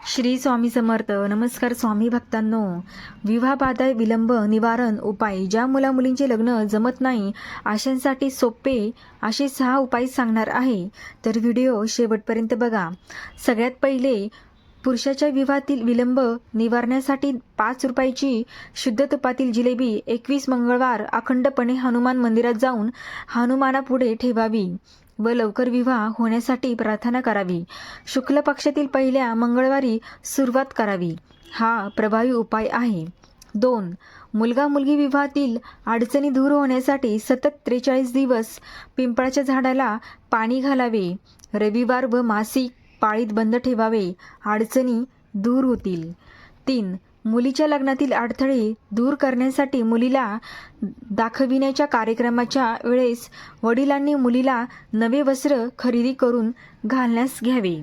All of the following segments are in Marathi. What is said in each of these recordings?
श्री स्वामी समर्थ. नमस्कार स्वामी भक्तांनो. विवाहबाधा विलंब निवारण उपाय. ज्या मुलामुलींचे लग्न जमत नाही अशांसाठी सोपे असे सहा उपाय सांगणार आहे. तर व्हिडिओ शेवटपर्यंत बघा. सगळ्यात पहिले पुरुषाच्या विवाहातील विलंब निवारण्यासाठी पाच रुपयाची शुद्ध तुपातील जिलेबी एकवीस मंगळवार अखंडपणे हनुमान मंदिरात जाऊन हनुमानापुढे ठेवावी. व लवकर विवाह होण्यासाठी प्रार्थना करावी. शुक्ल पक्षातील पहिल्या मंगळवारी सुरुवात करावी. हा प्रभावी उपाय आहे. दोन मुलगा मुलगी विवाहातील अडचणी दूर होण्यासाठी सतत त्रेचाळीस दिवस पिंपळाच्या झाडाला पाणी घालावे. रविवार व मासिक पाळीत बंद ठेवावे. अडचणी दूर होतील. तीन मुलीच्या लग्नातील अडथळे दूर करण्यासाठी मुलीला दाखविण्याच्या कार्यक्रमाच्या वेळेस वडिलांनी मुलीला नवे वस्त्र खरेदी करून घालण्यास घ्यावे.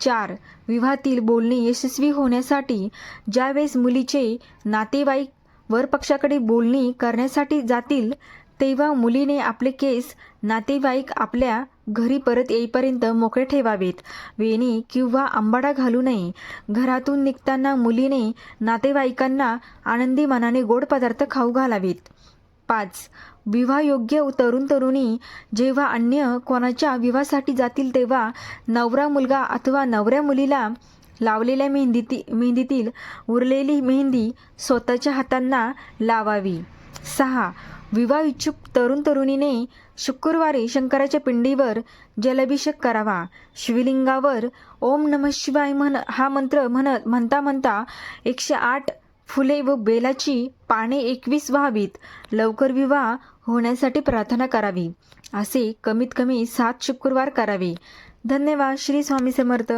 चार. विवाहातील बोलणे यशस्वी होण्यासाठी ज्यावेळेस मुलीचे नातेवाईक वरपक्षाकडे बोलणी करण्यासाठी जातील तेव्हा मुलीने आपले केस नातेवाईक आपल्या घरी परत येईपर्यंत मोकळे ठेवावेत. वेणी किंवा आंबाडा घालू नये. घरातून निघताना मुलीने नातेवाईकांना आनंदी मनाने गोड पदार्थ खाऊ घालावेत. पाच. विवाहयोग्य तरुण तरुणी जेव्हा अन्य कोणाच्या विवाहासाठी जातील तेव्हा नवरा मुलगा अथवा नवऱ्या मुलीला लावलेल्या मेहंदीती मेहंदीतील उरलेली मेहंदी स्वतःच्या हातांना लावावी. सहा. विवाह इच्छुक तरुण तरुणीने शुक्रवारी शंकराच्या पिंडीवर जलाभिषेक करावा. शिवलिंगावर ओम नम शिवाय म्हण हा मंत्र म्हणत म्हणता म्हणता एकशे आठ फुले व बेलाची पाने एकवीस व्हावीत. लवकर विवाह होण्यासाठी प्रार्थना करावी. असे कमीत कमी सात शुक्रवार करावे. धन्यवाद. श्री स्वामी समर्थ.